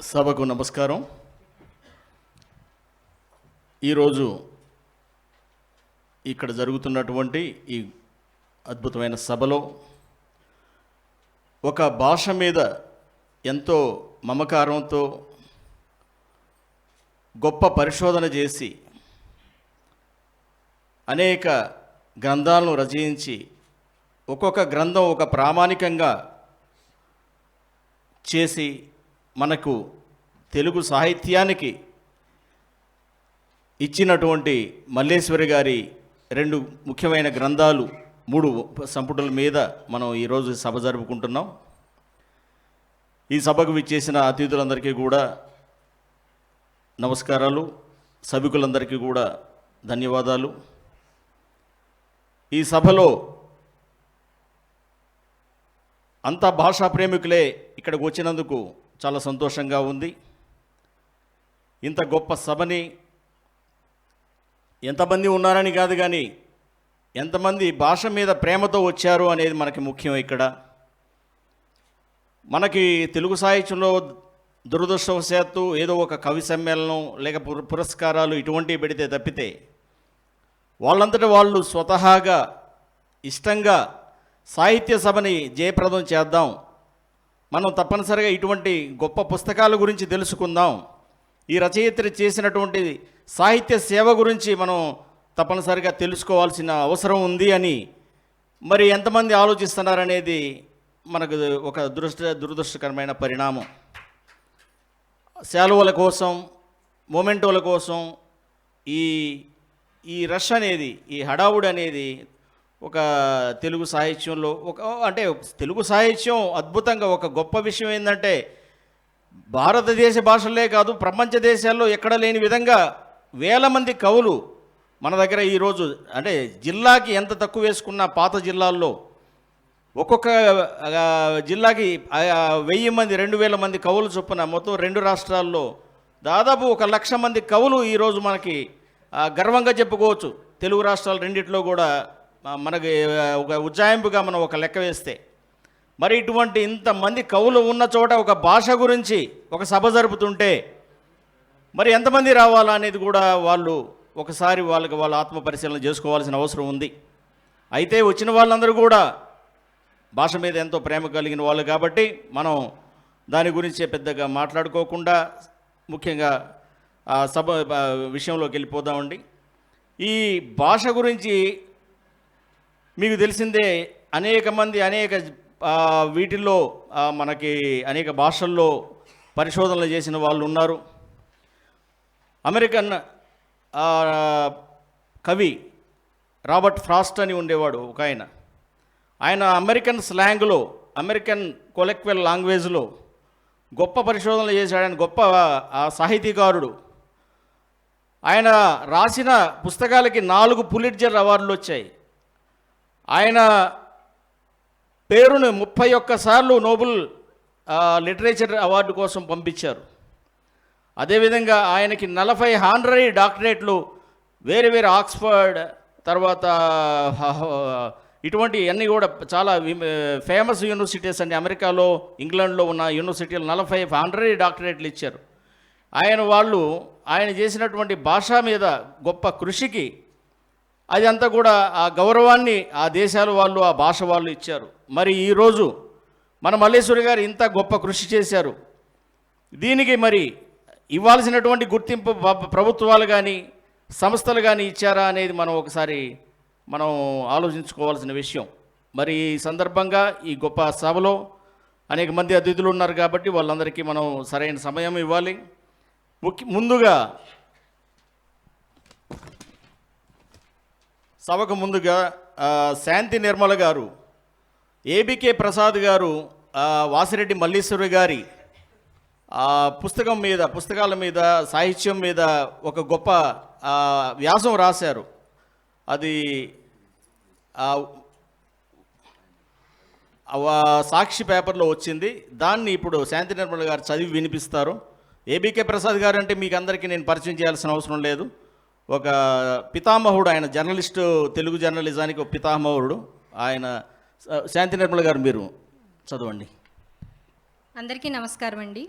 సభకు నమస్కారం. ఈరోజు ఇక్కడ జరుగుతున్నటువంటి ఈ అద్భుతమైన సభలో ఒక భాష మీద ఎంతో మమకారంతో గొప్ప పరిశోధన చేసి అనేక గ్రంథాలను రచయించి ఒక్కొక్క గ్రంథం ఒక ప్రామాణికంగా చేసి మనకు తెలుగు సాహిత్యానికి ఇచ్చినటువంటి మల్లేశ్వరి గారి రెండు ముఖ్యమైన గ్రంథాలు మూడు సంపుటల మీద మనం ఈరోజు సభ జరుపుకుంటున్నాం. ఈ సభకు విచ్చేసిన అతిథులందరికీ కూడా నమస్కారాలు. సభికులందరికీ కూడా ధన్యవాదాలు. ఈ సభలో అంతా భాషా ప్రేమికులే ఇక్కడికి వచ్చినందుకు చాలా సంతోషంగా ఉంది. ఇంత గొప్ప సభని ఎంతమంది ఉన్నారని కాదు కానీ ఎంతమంది భాష మీద ప్రేమతో వచ్చారు అనేది మనకి ముఖ్యం ఇక్కడ. మనకి తెలుగు సాహిత్యంలో దురదృష్టవశాత్తు ఏదో ఒక కవి సమ్మేళనం లేక పురస్కారాలు ఇటువంటివి పెడితే తప్పితే వాళ్ళంతటా వాళ్ళు స్వతహాగా ఇష్టంగా సాహిత్య సభని జయప్రదం చేద్దాం మనం తప్పనిసరిగా ఇటువంటి గొప్ప పుస్తకాల గురించి తెలుసుకుందాం. ఈ రచయిత్రి చేసినటువంటి సాహిత్య సేవ గురించి మనం తప్పనిసరిగా తెలుసుకోవాల్సిన అవసరం ఉంది అని మరి ఎంతమంది ఆలోచిస్తున్నారనేది మనకు ఒక దురదృష్ట దురదృష్టకరమైన పరిణామం. శాలువల కోసం మొమెంటోల కోసం ఈ ఈ రష్ అనేది ఈ హడావుడి అనేది ఒక తెలుగు సాహిత్యంలో ఒక అంటే తెలుగు సాహిత్యం అద్భుతంగా ఒక గొప్ప విషయం ఏంటంటే భారతదేశ భాషలే కాదు ప్రపంచ దేశాల్లో ఎక్కడ లేని విధంగా వేల మంది కవులు మన దగ్గర ఈరోజు అంటే జిల్లాకి ఎంత తక్కువ వేసుకున్న పాత జిల్లాల్లో ఒక్కొక్క జిల్లాకి వెయ్యి మంది రెండు వేల మంది కవులు చొప్పున మొత్తం రెండు రాష్ట్రాల్లో దాదాపు ఒక లక్ష మంది కవులు ఈరోజు మనకి గర్వంగా చెప్పుకోవచ్చు. తెలుగు రాష్ట్రాలు రెండిట్లో కూడా మనకి ఒక ఉజ్జాయింపుగా మనం ఒక లెక్క వేస్తే మరి ఇటువంటి ఇంతమంది కవులు ఉన్న చోట ఒక భాష గురించి ఒక సభ జరుపుతుంటే మరి ఎంతమంది రావాలా అనేది కూడా వాళ్ళు ఒకసారి వాళ్ళకి వాళ్ళ ఆత్మ పరిశీలన చేసుకోవాల్సిన అవసరం ఉంది. అయితే వచ్చిన వాళ్ళందరూ కూడా భాష మీద ఎంతో ప్రేమ కలిగిన వాళ్ళు కాబట్టి మనం దాని గురించే పెద్దగా మాట్లాడుకోకుండా ముఖ్యంగా ఆ సభ విషయంలోకి వెళ్ళిపోదామండి. ఈ భాష గురించి మీకు తెలిసిందే అనేక మంది అనేక వీటిల్లో మనకి అనేక భాషల్లో పరిశోధనలు చేసిన వాళ్ళు ఉన్నారు. అమెరికన్ కవి రాబర్ట్ ఫ్రాస్ట్ అని ఉండేవాడు ఒక ఆయన. ఆయన అమెరికన్ స్లాంగ్లో అమెరికన్ కొలెక్వెల్ లాంగ్వేజ్లో గొప్ప పరిశోధనలు చేశాడని గొప్ప సాహితీకారుడు. ఆయన రాసిన పుస్తకాలకి నాలుగు పులిట్జర్ అవార్డులు వచ్చాయి. ఆయన పేరును ముప్పై ఒక్కసార్లు నోబెల్ లిటరేచర్ అవార్డు కోసం పంపించారు. అదేవిధంగా ఆయనకి నలభై హానరీ డాక్టరేట్లు వేరే వేరే ఆక్స్ఫర్డ్ తర్వాత ఇటువంటి అన్నీ కూడా చాలా ఫేమస్ యూనివర్సిటీస్ అండి అమెరికాలో ఇంగ్లాండ్లో ఉన్న యూనివర్సిటీలు నలభై హానరీ డాక్టరేట్లు ఇచ్చారు. ఆయన వాళ్ళు ఆయన చేసినటువంటి భాష మీద గొప్ప కృషికి అది అంతా కూడా ఆ గౌరవాన్ని ఆ దేశాల వాళ్ళు ఆ భాష వాళ్ళు ఇచ్చారు. మరి ఈరోజు మన మల్లేశ్వరి గారు ఇంత గొప్ప కృషి చేశారు. దీనికి మరి ఇవ్వాల్సినటువంటి గుర్తింపు ప్రభుత్వాలు కానీ సంస్థలు కానీ ఇచ్చారా అనేది మనం ఒకసారి మనం ఆలోచించుకోవాల్సిన విషయం. మరి ఈ సందర్భంగా ఈ గొప్ప సభలో అనేక మంది అతిథులు ఉన్నారు కాబట్టి వాళ్ళందరికీ మనం సరైన సమయం ఇవ్వాలి. ముఖ్య ముందుగా సభకు ముందుగా శాంతి నిర్మల గారు ఏబికే ప్రసాద్ గారు వాసిరెడ్డి మల్లీశ్వరి గారి ఆ పుస్తకం మీద పుస్తకాల మీద సాహిత్యం మీద ఒక గొప్ప వ్యాసం రాశారు. అది సాక్షి పేపర్లో వచ్చింది. దాన్ని ఇప్పుడు శాంతి నిర్మల గారు చదివి వినిపిస్తారు. ఏబీకే ప్రసాద్ గారు అంటే మీకు అందరికీ నేను పరిచయం చేయాల్సిన అవసరం లేదు. ఒక పితామహుడు ఆయన జర్నలిస్టు తెలుగు జర్నలిజానికి ఒక పితామహుడు. ఆయన శాంతి నిర్మల గారు మీరు చదవండి. అందరికీ నమస్కారం అండి